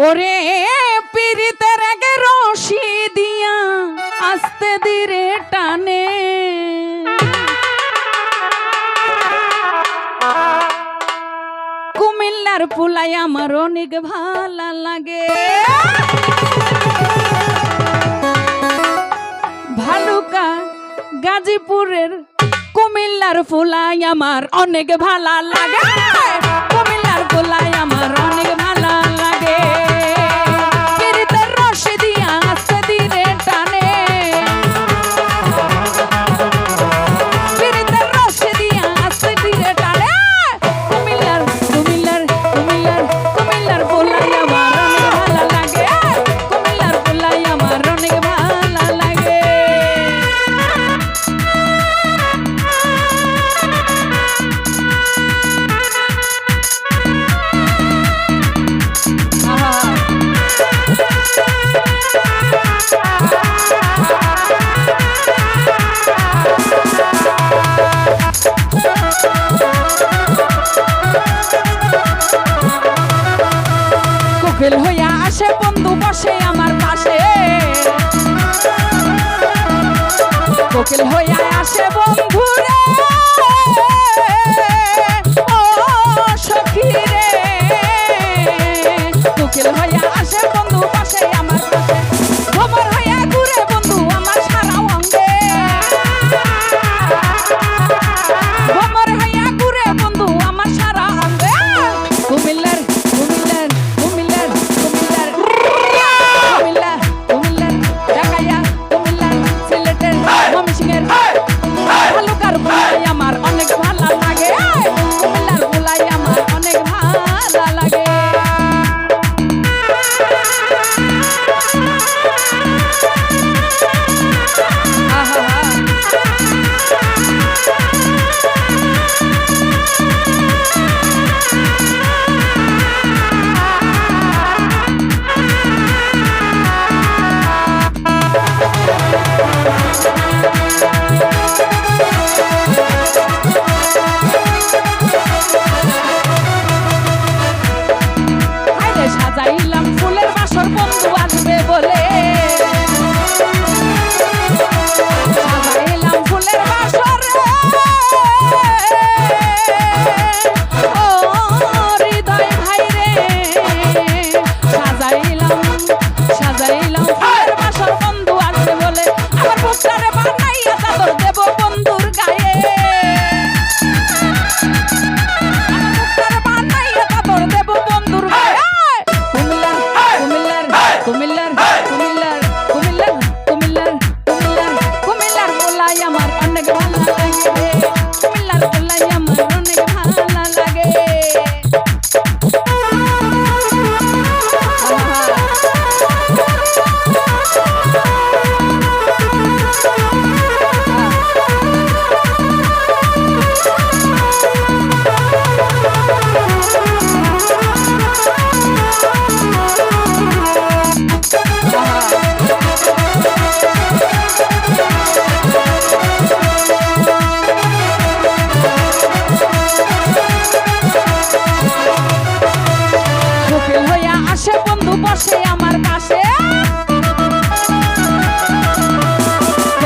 ওরে পিরিতের আগে রশি দিয়া আস্তে দিরে টানে। কুমিল্লার পুলাই আমার অনেক ভালো লাগে। ভালুকা গাজীপুরের কুমিল্লার ফুলাই আমার অনেক ভালো লাগে। কুমিল্লার ফুলাই আমার বন্ধু বসে আমার পাশে। কোকিল হইয়া আসে বন্ধু রে ও সখী রে কোকিল হইয়া আসে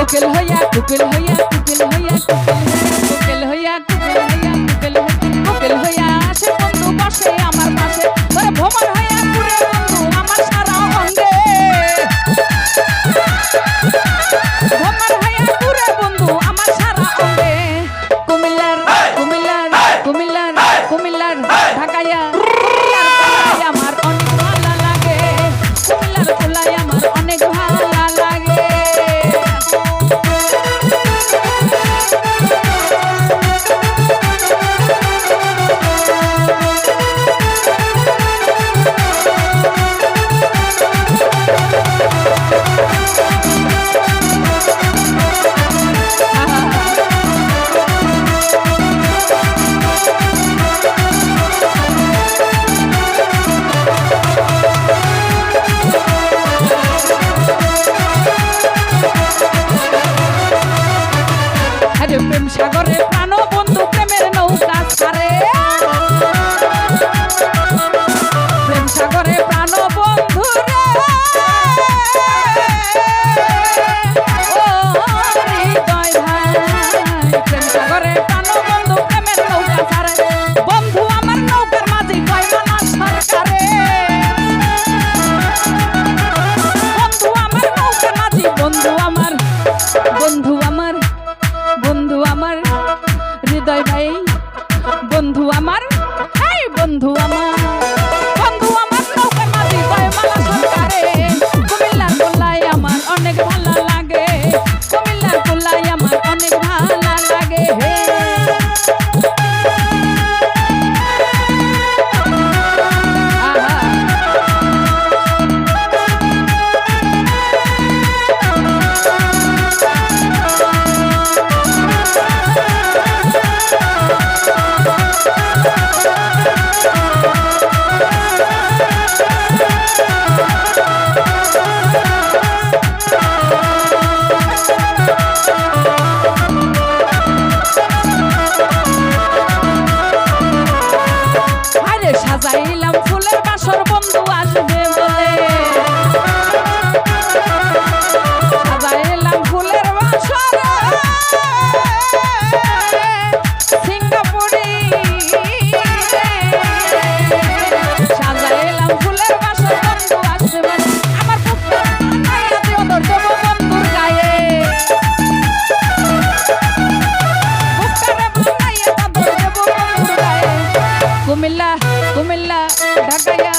টুকেল হইয়া টুকেল হইয়া টুকেল হইয়া আর প্রেম সাগরে ফুলের বাসর ঢাকাইয়া